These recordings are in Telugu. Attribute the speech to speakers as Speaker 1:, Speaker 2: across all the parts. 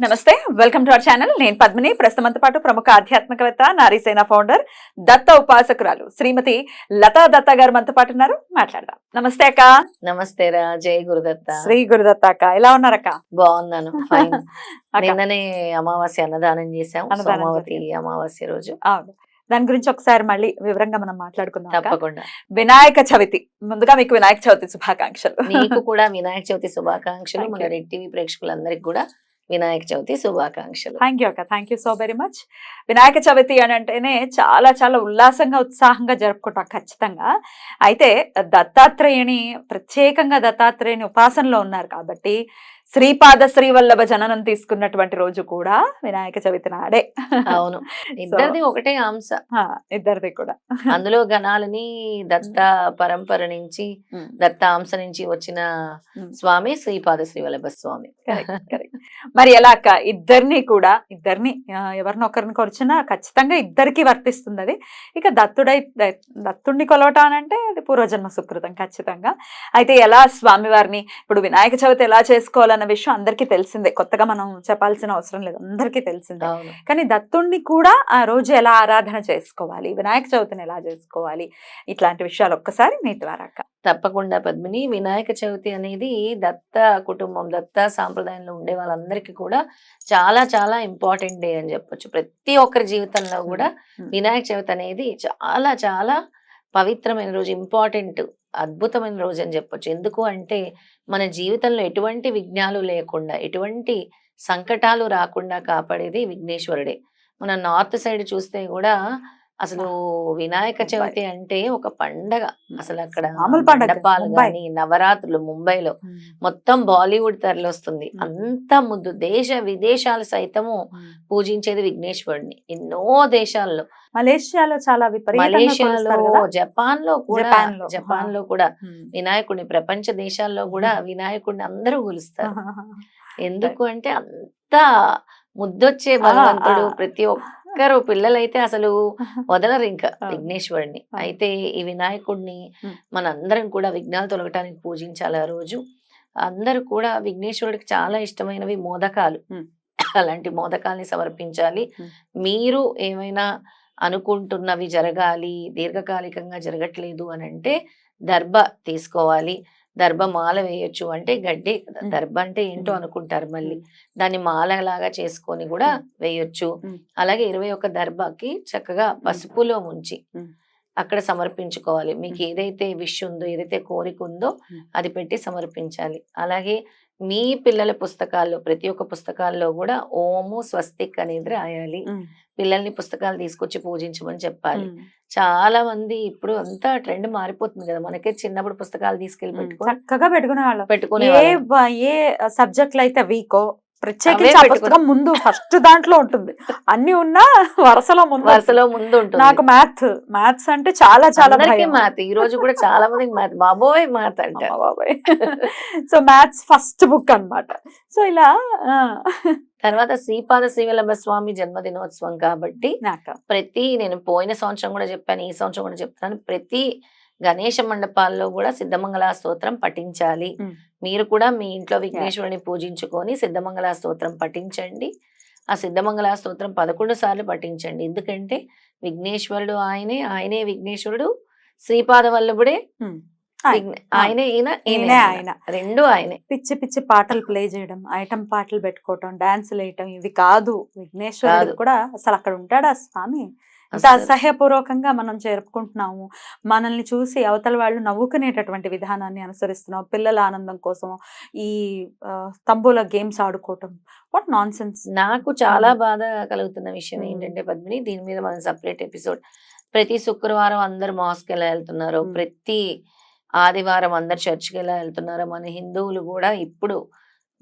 Speaker 1: నమస్తే వెల్కమ్ టు అవర్ ఛానల్. నేను పద్మిని. ప్రస్తుతంతో పాటు ప్రముఖ ఆధ్యాత్మికవేత్త నారీసేన ఫౌండర్ దత్త ఉపాసకురాలు శ్రీమతి లతా దత్త గారు మనతో పాటు ఉన్నారు. మాట్లాడదాం. నమస్తే అక్క.
Speaker 2: నమస్తే రా. జై గురుదత్త.
Speaker 1: శ్రీ గురుదత్త అక్క. ఎలా ఉన్నారక్క
Speaker 2: బాగున్నాను. ఫైన్
Speaker 1: అక్క.
Speaker 2: నిన్ననే అమావాస్య అన్నదానం సోమావతి
Speaker 1: జరిగింది.
Speaker 2: అమావాస్య రోజు.
Speaker 1: అవును. దాని గురించి ఒకసారి మళ్ళీ వివరంగా మనం మాట్లాడుకుందాం.
Speaker 2: తప్పకుండా.
Speaker 1: వినాయక చవితి. ముందుగా మీకు వినాయక చవితి శుభాకాంక్షలు.
Speaker 2: నీకు కూడా వినాయక చవితి శుభాకాంక్షలు. మన. రెడ్ టీవీ ప్రేక్షకులందరికీ కూడా వినాయక చవితి శుభాకాంక్షలు.
Speaker 1: థ్యాంక్ యూ అక్క. Thank you so very much Vinayaka Chavithi అని అంటేనే చాలా చాలా ఉల్లాసంగా ఉత్సాహంగా జరుపుకుంటాం ఖచ్చితంగా. అయితే దత్తాత్రేయుని ప్రత్యేకంగా దత్తాత్రేయుని ఉపాసనలో ఉన్నారు కాబట్టి శ్రీపాద శ్రీవల్లభ జననం తీసుకున్నటువంటి రోజు కూడా వినాయక చవితి నాడే.
Speaker 2: అవును. ఇద్దరిది ఒకటే అంశ.
Speaker 1: ఇద్దరిది కూడా.
Speaker 2: అందులో గణాలని దత్త పరంపర నుంచి
Speaker 1: ఉమ్,
Speaker 2: దత్తాంశ నుంచి వచ్చిన. స్వామి శ్రీపాద శ్రీవల్లభ స్వామి.
Speaker 1: మరి ఎలా అక్క? ఇద్దరిని కూడా ఇద్దరిని ఆ, ఎవరిని ఒకరిని కొలిచినా ఖచ్చితంగా ఇద్దరికి వర్తిస్తుంది అది. ఇక దత్తుడై దత్తుడిని కొలవటం అని అంటే అది పూర్వజన్మ సుకృతం ఖచ్చితంగా. అయితే ఎలా స్వామివారిని ఇప్పుడు వినాయక చవితి ఎలా చేసుకోవాలన్న విషయం అందరికీ తెలిసిందే. కొత్తగా మనం చెప్పాల్సిన అవసరం లేదు. అందరికీ తెలిసిందే. కానీ దత్తుణ్ణి కూడా ఆ రోజు ఎలా ఆరాధన చేసుకోవాలి? వినాయక చవితిని ఎలా చేసుకోవాలి? ఇట్లాంటి విషయాలు ఒక్కసారి మీ ద్వారా
Speaker 2: తప్పకుండా పద్మిని. వినాయక చవితి అనేది దత్త కుటుంబం దత్త సాంప్రదాయంలో ఉండే వాళ్ళందరికీ కూడా చాలా చాలా ఇంపార్టెంట్ డే అని చెప్పొచ్చు. ప్రతి ఒక్కరి జీవితంలో కూడా. వినాయక చవితి అనేది చాలా చాలా పవిత్రమైన రోజు ఇంపార్టెంట్. అద్భుతమైన రోజు అని చెప్పొచ్చు. ఎందుకు అంటే మన జీవితంలో ఎటువంటి విఘ్నాలు లేకుండా ఎటువంటి సంకటాలు రాకుండా కాపాడేది విఘ్నేశ్వరుడే. మన నార్త్ సైడ్ చూస్తే కూడా అసలు వినాయక చవితి అంటే ఒక పండగ అసలు అక్కడ మండపాలు. కానీ నవరాత్రులు ముంబైలో మొత్తం బాలీవుడ్ తరలిస్తుంది. అంత ముద్దు దేశ విదేశాలు సైతము పూజించేది విఘ్నేశ్వరుడిని ఎన్నో దేశాల్లో
Speaker 1: మలేషియాలో చాలా విపరీతంగా
Speaker 2: మలేషియాలో? జపాన్లో కూడా జపాన్లో, కూడా. వినాయకుడిని ప్రపంచ దేశాల్లో కూడా. వినాయకుడిని అందరూ కొలుస్తారు ఎందుకు అంటే అంత ముద్దొచ్చే భగవంతుడు. ప్రతి ఒక్కరు పిల్లలైతే అసలు వదలరు ఇంకా. విఘ్నేశ్వరుడిని. అయితే ఈ వినాయకుడిని. మనందరం కూడా విఘ్నాలు తొలగటానికి పూజించాలి ఆ రోజు అందరూ కూడా విఘ్నేశ్వరుడికి చాలా ఇష్టమైనవి మోదకాలు. అలాంటి మోదకాల్ని సమర్పించాలి. మీరు ఏమైనా అనుకుంటున్నవి జరగాలి దీర్ఘకాలికంగా జరగట్లేదు అని అంటే దర్భ తీసుకోవాలి దర్భ మాల వేయొచ్చు అంటే గడ్డి. దర్భ అంటే ఏంటో. అనుకుంటారు మళ్ళీ దాన్ని మాలలాగా చేసుకొని కూడా. వేయొచ్చు. అలాగే ఇరవై ఒక్క దర్భకి చక్కగా పసుపులో ముంచి. అక్కడ సమర్పించుకోవాలి మీకు ఏదైతే విష్ ఉందో ఏదైతే కోరిక ఉందో. అది పెట్టి సమర్పించాలి అలాగే మీ పిల్లల పుస్తకాల్లో ప్రతి ఒక్క పుస్తకాల్లో కూడా ఓము స్వస్తిక్ అనేది రాయాలి. పిల్లల్ని పుస్తకాలు తీసుకొచ్చి పూజించమని చెప్పాలి. చాలా మంది ఇప్పుడు అంతా ట్రెండ్ మారిపోతుంది కదా. మనకే చిన్నప్పుడు పుస్తకాలు తీసుకెళ్ళి పెట్టుకొని
Speaker 1: చక్కగా పెట్టుకునే వాళ్ళు
Speaker 2: పెట్టుకునే
Speaker 1: ఏ సబ్జెక్టులు అయితే వీకో ప్రత్యేకించి ఆ పుస్తకం ముందు ఫస్ట్ దాంట్లో ఉంటుంది. అన్ని ఉన్నా వరుసలో ముందు
Speaker 2: వరుసలో ముందు ఉంటుంది.
Speaker 1: నాకు మ్యాథ్ మ్యాథ్స్ అంటే చాలా చాలా
Speaker 2: మ్యాథ్. ఈ రోజు కూడా చాలా మందికి మ్యాథ్. బాబోయ్ మ్యాథ్
Speaker 1: అమ్మ బాబాయ్. సో మ్యాథ్స్ ఫస్ట్ బుక్ అన్నమాట. సో ఇలా
Speaker 2: తర్వాత శ్రీపాద శ్రీవల్లభ స్వామి జన్మదినోత్సవం కాబట్టి
Speaker 1: నాక?
Speaker 2: ప్రతి నేను పోయిన సంవత్సరం కూడా చెప్పాను ఈ సంవత్సరం కూడా చెప్తాను ప్రతి గణేష మండపాల్లో కూడా సిద్ధమంగళ స్తోత్రం పఠించాలి. మీరు కూడా మీ ఇంట్లో విఘ్నేశ్వరుని పూజించుకొని సిద్ధమంగళ స్తోత్రం పఠించండి. ఆ సిద్ధమంగళ స్తోత్రం పదకొండు సార్లు పఠించండి. ఎందుకంటే విఘ్నేశ్వరుడు ఆయనే ఆయనే విఘ్నేశ్వరుడు శ్రీపాద వల్లభుడే. ఆయనే. ఈయన ఆయన. రెండు ఆయనే.
Speaker 1: పిచ్చి పిచ్చి పాటలు ప్లే చేయడం ఐటమ్ పాటలు పెట్టుకోవటం డాన్సులు వేయటం ఇవి కాదు. విఘ్నేశ్వరుడు. కూడా అసలు అక్కడ ఉంటాడా స్వామి?
Speaker 2: అసలు.
Speaker 1: అసహ్యపూర్వకంగా మనం జరుపుకుంటున్నాము మనల్ని చూసి అవతల వాళ్ళు నవ్వుకునేటటువంటి విధానాన్ని అనుసరిస్తున్నాం పిల్లల ఆనందం కోసం ఈ తంబూల గేమ్స్ ఆడుకోవటం వాట్ నాన్
Speaker 2: నాకు చాలా. బాధ కలుగుతున్న విషయం. ఏంటంటే పద్మిని దీని మీద మనం సపరేట్ ఎపిసోడ్ ప్రతి శుక్రవారం అందరు మాస్క్ ఎలా వెళ్తున్నారు. ప్రతి ఆదివారం అందరు చర్చికి ఎలా వెళ్తున్నారు మన హిందువులు కూడా ఇప్పుడు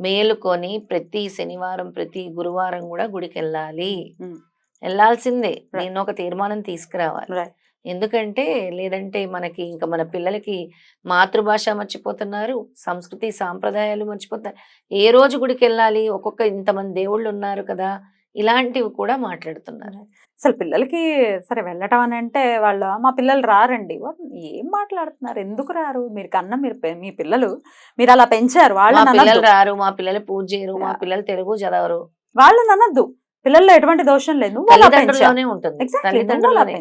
Speaker 2: మేలుకొని ప్రతి శనివారం ప్రతి గురువారం కూడా గుడికి వెళ్ళాలి
Speaker 1: Right.
Speaker 2: నేను ఒక తీర్మానం తీసుకురావాలి. ఎందుకంటే లేదంటే మనకి ఇంకా మన పిల్లలకి మాతృభాష మర్చిపోతున్నారు సంస్కృతి సాంప్రదాయాలు మర్చిపోతున్నారు. ఏ రోజు గుడికి వెళ్ళాలి ఒక్కొక్క ఇంతమంది దేవుళ్ళు ఉన్నారు కదా ఇలాంటివి కూడా మాట్లాడుతున్నారు.
Speaker 1: అసలు పిల్లలకి సరే వెళ్ళటం అని అంటే వాళ్ళు మా పిల్లలు రారండి. వాళ్ళు ఏం మాట్లాడుతున్నారు? ఎందుకు రారు? మీరు కన్నా మీరు మీ పిల్లలు మీరు అలా పెంచారు. అనొద్దు.
Speaker 2: రారు మా పిల్లలు పూజ చేయరు మా. పిల్లలు తెలుగు చదవరు.
Speaker 1: వాళ్ళని అనొద్దు. పిల్లల్లో ఎటువంటి దోషం లేదు.
Speaker 2: తల్లిదండ్రుల్లోనే ఉంటుంది
Speaker 1: Exactly,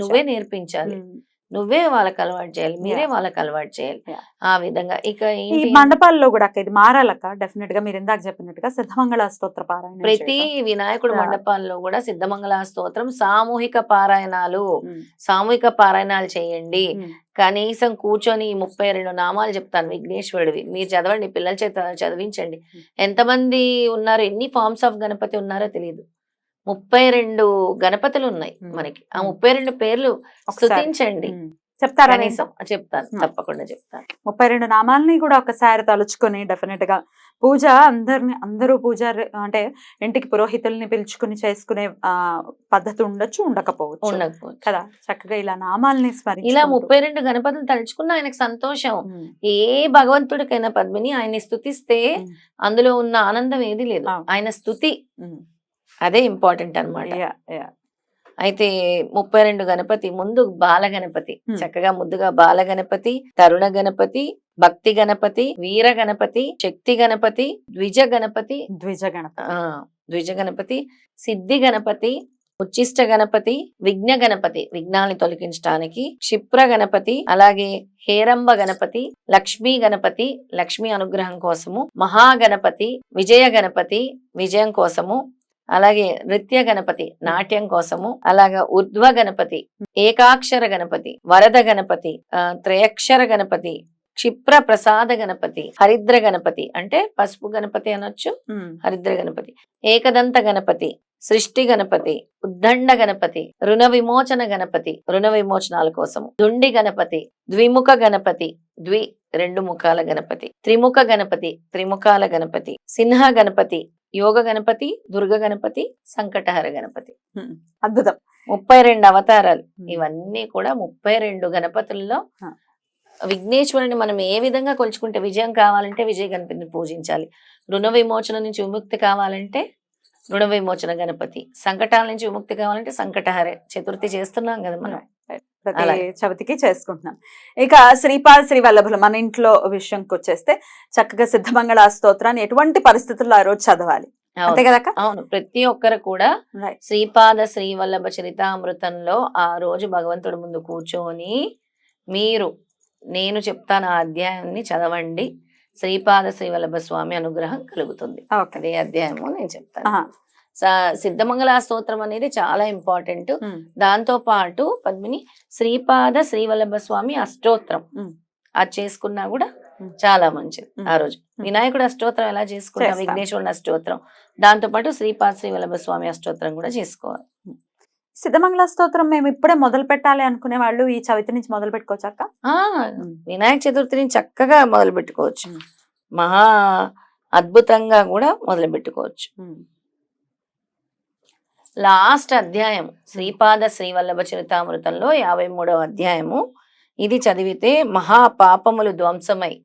Speaker 1: నువ్వు
Speaker 2: నేర్పించాలి
Speaker 1: ఉమ్.
Speaker 2: నువ్వే వాళ్ళకి అలవాటు చేయాలి మీరే. వాళ్ళకి అలవాటు చేయాలి. ఆ విధంగా ఇక
Speaker 1: ఈ మండపాల్లో కూడా అక్క ఇది మారాలక్క డెఫినెట్గా మీరు ఇందాక చెప్పినట్టుగా సిద్ధమంగళ స్తోత్ర పారాయణ
Speaker 2: ప్రతి వినాయకుడు. మండపాల్లో కూడా సిద్ధమంగళ స్తోత్రం సామూహిక పారాయణాలు
Speaker 1: ఉమ్.
Speaker 2: సామూహిక పారాయణాలు చేయండి
Speaker 1: ఉమ్.
Speaker 2: కనీసం కూర్చొని ముప్పై రెండు నామాలు చెప్తాను విఘ్నేశ్వరుడివి మీరు చదవండి పిల్లల చేత చదివించండి
Speaker 1: Hmm.
Speaker 2: ఎంతమంది ఉన్నారు ఎన్ని ఫార్మ్స్ ఆఫ్ గణపతి ఉన్నారో తెలియదు ముప్పై రెండు గణపతులు ఉన్నాయి. మనకి. ఆ. ముప్పై రెండు పేర్లు
Speaker 1: ఉమ్. చెప్తారా
Speaker 2: కనీసం. చెప్తాను. తప్పకుండా చెప్తాను.
Speaker 1: ముప్పై రెండు నామాలని కూడా ఒకసారి తలుచుకొని డెఫినెట్గా పూజ అందరిని అందరూ పూజారి అంటే ఇంటికి పురోహితుల్ని పిలుచుకుని చేసుకునే ఆ పద్ధతి ఉండొచ్చు ఉండకపోవచ్చు.
Speaker 2: ఉండకపోవచ్చు.
Speaker 1: కదా? చక్కగా ఇలా నామాల్ని స్మరించి
Speaker 2: ఇలా ముప్పై రెండు గణపతులు తలుచుకున్న ఆయనకు సంతోషం. ఏ భగవంతుడికైనా పద్మిని ఆయన్ని స్తుతిస్తే
Speaker 1: Hmm.
Speaker 2: అందులో ఉన్న ఆనందం ఏది లేదు. ఆయన స్తుతి అదే ఇంపార్టెంట్ అన్నమాట. అయితే ముప్పై రెండు గణపతి ముందు బాల గణపతి. చక్కగా ముద్దుగా బాల గణపతి తరుణ గణపతి భక్తి గణపతి వీర గణపతి శక్తి గణపతి ద్విజ గణపతి
Speaker 1: ద్విజ గణపతి.
Speaker 2: ఆ ద్విజ గణపతి సిద్ధి గణపతి ఉచ్చిష్ట గణపతి విఘ్న గణపతి విఘ్నాన్ని తొలగించడానికి క్షిప్ర గణపతి అలాగే హేరంబ గణపతి లక్ష్మీ గణపతి లక్ష్మీ అనుగ్రహం కోసము మహాగణపతి విజయ గణపతి విజయం కోసము అలాగే నృత్య గణపతి నాట్యం కోసము అలాగా ఉర్ధ్వ గణపతి ఏకాక్షర గణపతి వరద గణపతి త్రయక్షర గణపతి క్షిప్ర ప్రసాద గణపతి హరిద్ర గణపతి అంటే పసుపు గణపతి అనొచ్చు. హరిద్ర గణపతి ఏకదంత గణపతి సృష్టి గణపతి ఉద్దండ గణపతి రుణ విమోచన గణపతి రుణ విమోచనాల కోసము దుండి గణపతి ద్విముఖ గణపతి ద్వి రెండు ముఖాల గణపతి త్రిముఖ గణపతి త్రిముఖాల గణపతి సింహ గణపతి యోగ గణపతి దుర్గ గణపతి సంకటహర గణపతి.
Speaker 1: అద్భుతం.
Speaker 2: ముప్పై రెండు అవతారాలు. ఇవన్నీ కూడా ముప్పై రెండు గణపతుల్లో. విఘ్నేశ్వరుని మనం ఏ విధంగా కొలుచుకుంటే విజయం కావాలంటే విజయ గణపతిని పూజించాలి. రుణ విమోచన నుంచి విముక్తి కావాలంటే రుణ విమోచన గణపతి. సంకటాల నుంచి విముక్తి కావాలంటే సంకటహరే. చతుర్థి చేస్తున్నాం కదా మనం.
Speaker 1: ప్రతి. చవితికి చేసుకుంటున్నాం. ఇక శ్రీపాద శ్రీ వల్లభులు మన ఇంట్లో విషయంకి వచ్చేస్తే చక్కగా సిద్ధమంగళ స్తోత్రాన్ని ఎటువంటి పరిస్థితుల్లో ఆ రోజు చదవాలి? అంతే కదక్క?
Speaker 2: అవును. ప్రతి ఒక్కరు కూడా. శ్రీపాద శ్రీవల్లభ చరితామృతంలో ఆ రోజు భగవంతుడి ముందు కూర్చొని మీరు నేను చెప్తాను ఆ అధ్యాయాన్ని చదవండి. శ్రీపాద శ్రీవల్లభ స్వామి అనుగ్రహం కలుగుతుంది. అదే అధ్యాయము నేను చెప్తాను. సిద్ధమంగళ స్తోత్రం అనేది చాలా ఇంపార్టెంట్. దాంతో పాటు పద్మిని శ్రీపాద శ్రీవల్లభ స్వామి అష్టోత్రం. అది చేసుకున్నా కూడా. చాలా మంచిది. ఆ రోజు. వినాయకుడు అష్టోత్రం ఎలా చేసుకుంటాం?
Speaker 1: చేస్తాం.
Speaker 2: విఘ్నేశ్వరుని అష్టోత్రం. దాంతో పాటు శ్రీపాద శ్రీవల్లభ స్వామి అష్టోత్రం కూడా చేసుకోవాలి.
Speaker 1: సిద్ధమంగళ స్తోత్రం మేము ఇప్పుడే మొదలు పెట్టాలి అనుకునే వాళ్ళు ఈ చవితి నుంచి మొదలు పెట్టుకోవచ్చక్క
Speaker 2: ఆ వినాయక చతుర్థిని చక్కగా మొదలు పెట్టుకోవచ్చు. మహా అద్భుతంగా కూడా మొదలు పెట్టుకోవచ్చు. లాస్ట్ అధ్యాయం శ్రీపాద శ్రీవల్లభ చరితామృతంలో యాభై మూడవ అధ్యాయము. ఇది చదివితే మహా పాపములు ధ్వంసమై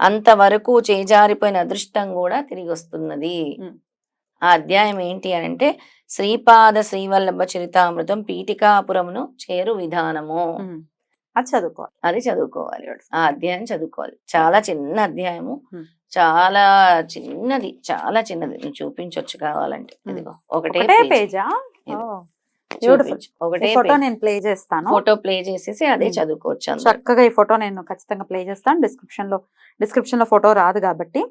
Speaker 2: అంతవరకు చేజారిపోయిన అదృష్టం కూడా తిరిగి వస్తున్నది. ఆ అధ్యాయం ఏంటి అని అంటే శ్రీపాద శ్రీవల్లభ చరితామృతం పీఠికాపురమును చేరు విధానము.
Speaker 1: అది చదువుకోవాలి.
Speaker 2: అది చదువుకోవాలి. ఆ అధ్యాయం చదువుకోవాలి. చాలా చిన్న అధ్యాయము. చాలా చిన్నది చాలా చిన్నది. నువ్వు చూపించొచ్చు కావాలంటే. ఇదిగో ఒకటే.
Speaker 1: పేజా.
Speaker 2: ఒకటే
Speaker 1: ఫోటో నేను ప్లే చేస్తాను.
Speaker 2: ఫోటో ప్లే చేసేసి అదే. చదువుకోవచ్చు.
Speaker 1: చక్కగా ఈ ఫోటో నేను ఖచ్చితంగా ప్లే చేస్తాను. డిస్క్రిప్షన్లో డిస్క్రిప్షన్లో ఫోటో రాదు కాబట్టి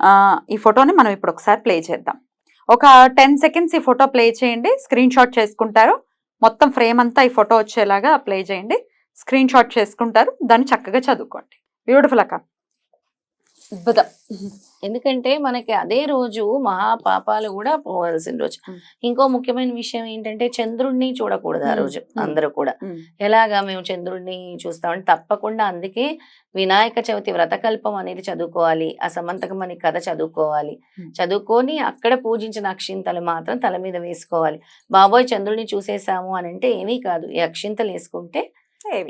Speaker 1: ఆ, ఈ ఫోటోని మనం ఇప్పుడు ఒకసారి ప్లే చేద్దాం. ఒక టెన్ సెకండ్స్ ఈ ఫోటో ప్లే చేయండి. స్క్రీన్ షాట్ చేసుకుంటారు. మొత్తం ఫ్రేమ్ అంతా ఈ ఫోటో వచ్చేలాగా ప్లే చేయండి. స్క్రీన్ షాట్ చేసుకుంటారు. దాన్ని చక్కగా చదువుకోండి. బ్యూటిఫుల్ అక్క.
Speaker 3: అద్భుతం.
Speaker 2: ఎందుకంటే మనకి అదే రోజు మహాపాపాలు కూడా పోవాల్సిన రోజు. ఇంకో ముఖ్యమైన విషయం ఏంటంటే చంద్రుడిని చూడకూడదు ఆ రోజు. అందరూ కూడా. ఎలాగా మేము చంద్రుడిని చూస్తామని తప్పకుండా అందుకే వినాయక చవితి వ్రతకల్పం అనేది చదువుకోవాలి. ఆ సమంతకం అనే కథ చదువుకోవాలి. చదువుకొని అక్కడ పూజించిన అక్షింతలు మాత్రం తల మీద వేసుకోవాలి. బాబోయ్ చంద్రుడిని చూసేసాము అని అంటే ఏమీ కాదు. ఈ అక్షింతలు వేసుకుంటే?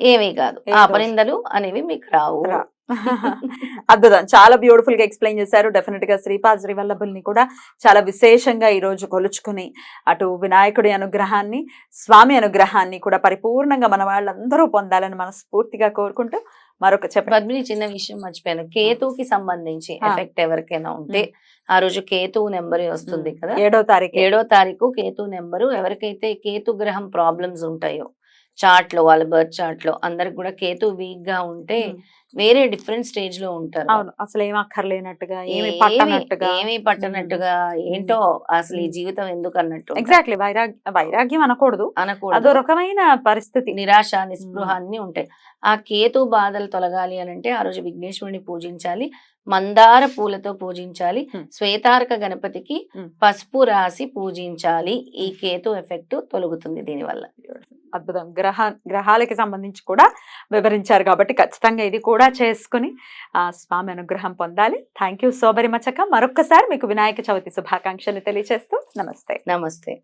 Speaker 2: ఏమీ? కాదు. ఆ? అపనిందలు అనేవి మీకు రావు.
Speaker 1: అద్భుతం. చాలా బ్యూటిఫుల్గా ఎక్స్ప్లెయిన్ చేశారు. డెఫినెట్గా శ్రీపాద శ్రీవల్లభుల్ని కూడా చాలా విశేషంగా ఈ రోజు కొలుచుకుని అటు వినాయకుడి అనుగ్రహాన్ని స్వామి అనుగ్రహాన్ని కూడా పరిపూర్ణంగా మన వాళ్ళందరూ పొందాలని మనస్ఫూర్తిగా కోరుకుంటూ మరొక
Speaker 2: పద్మిని చిన్న విషయం మర్చిపోయాను. కేతుకి సంబంధించి. ఎఫెక్ట్ ఎవరికైనా ఉంటే ఆ రోజు కేతు నెంబర్ వస్తుంది కదా?
Speaker 1: ఏడో తారీఖు.
Speaker 2: ఏడో తారీఖు కేతు నెంబరు. ఎవరికైతే కేతు గ్రహం ప్రాబ్లమ్స్ ఉంటాయో చార్ట్లో వాళ్ళ బర్త్ చార్ట్లో అందరికి కూడా కేతు వీక్గా ఉంటే వేరే డిఫరెంట్ స్టేజ్లో ఉంటారు.
Speaker 1: అవును. అసలు ఏం అక్కర్లేనట్టుగా ఏమి
Speaker 2: ఏమీ-
Speaker 1: పట్టనట్టుగా.
Speaker 2: ఏమీ పట్టనట్టుగా ఏంటో అసలు ఈ జీవితం ఎందుకు అన్నట్టు.
Speaker 1: ఎగ్జాక్ట్లీ. వైరాగ్య వైరాగ్యం అనకూడదు. అదో
Speaker 2: అనకూడదు
Speaker 1: రకమైన పరిస్థితి.
Speaker 2: నిరాశ నిస్పృహ అన్ని ఉంటాయి. ఆ కేతు బాధలు తొలగాలి అని అంటే ఆ రోజు విఘ్నేశ్వరుని పూజించాలి మందార పూలతో పూజించాలి. శ్వేతార్క గణపతికి. పసుపు రాసి పూజించాలి. ఈ కేతు ఎఫెక్ట్ తొలగుతుంది దీనివల్ల.
Speaker 1: అద్భుతం. గ్రహ గ్రహాలకి సంబంధించి కూడా వివరించారు కాబట్టి ఖచ్చితంగా ఇది కూడా చేసుకుని ఆ స్వామి అనుగ్రహం పొందాలి. Thank you so very much అక్క. మరొక్కసారి మీకు వినాయక చవితి శుభాకాంక్షలు తెలియజేస్తూ నమస్తే.
Speaker 2: నమస్తే.